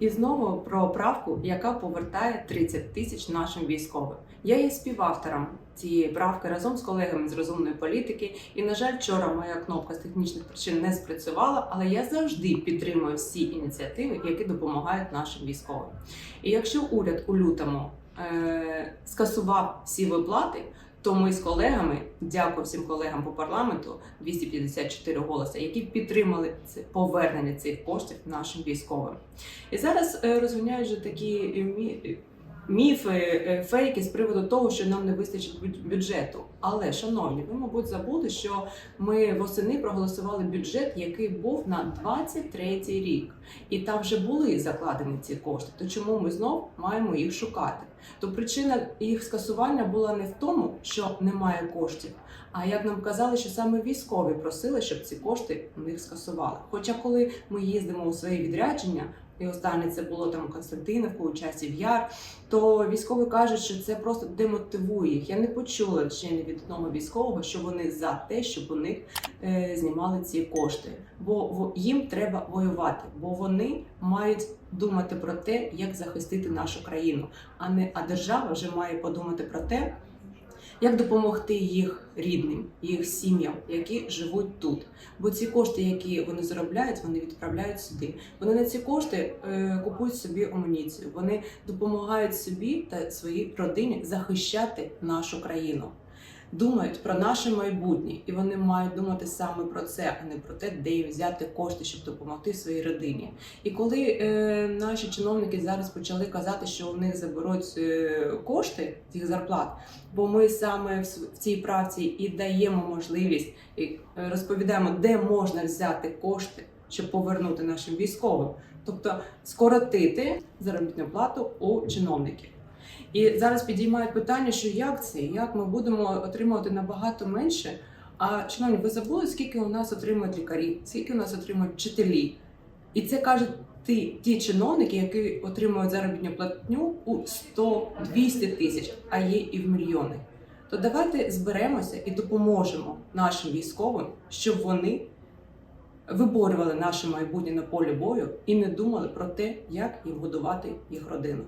І знову про правку, яка повертає 30 тисяч нашим військовим. Я є співавтором цієї правки разом з колегами з розумної політики. І, на жаль, вчора моя кнопка з технічних причин не спрацювала, але я завжди підтримую всі ініціативи, які допомагають нашим військовим. І якщо уряд у лютому е- скасував всі виплати, то ми з колегами, дякую всім колегам по парламенту, 254 голоси, які підтримали це повернення цих коштів нашим військовим. І зараз розгоняють розвиняють же такі е, міфи, е, фейки з приводу того, що нам не вистачить бю- бюджету. Але, шановні, ви, мабуть, забули, що ми восени проголосували бюджет, який був на 23 рік, і там вже були закладені ці кошти. То чому ми знов маємо їх шукати? То причина їх скасування була не в тому, що немає коштів. А як нам казали, що саме військові просили, щоб ці кошти у них скасували. Хоча, коли ми їздимо у свої відрядження, і останнє це було там Константиновку, у часів Яр, то військові кажуть, що це просто демотивує їх. Я не почула ще ні від одного військового, що вони за те, щоб у них е, знімали ці кошти. Бо в- їм треба воювати, бо вони мають думати про те, як захистити нашу країну, а не а держава вже має подумати про те, як допомогти їх рідним, їх сім'ям, які живуть тут. Бо ці кошти, які вони заробляють, вони відправляють сюди. Вони на ці кошти е, купують собі амуніцію. Вони допомагають собі та своїй родині захищати нашу країну. Думають про наше майбутнє, і вони мають думати саме про це, а не про те, де їм взяти кошти, щоб допомогти своїй родині. І коли е, наші чиновники зараз почали казати, що у них заберуть е, кошти їх зарплат, бо ми саме в в цій праці і даємо можливість і е, розповідаємо, де можна взяти кошти, щоб повернути нашим військовим, тобто скоротити заробітну плату у чиновників. І зараз підіймають питання, що як це, як ми будемо отримувати набагато менше. А чиновні, ви забули, скільки у нас отримують лікарі, скільки у нас отримують вчителі? І це кажуть ті, ті чиновники, які отримують заробітну платню у 100-200 тисяч, а є і в мільйони. То давайте зберемося і допоможемо нашим військовим, щоб вони виборювали наше майбутнє на полі бою і не думали про те, як їм годувати їх родину.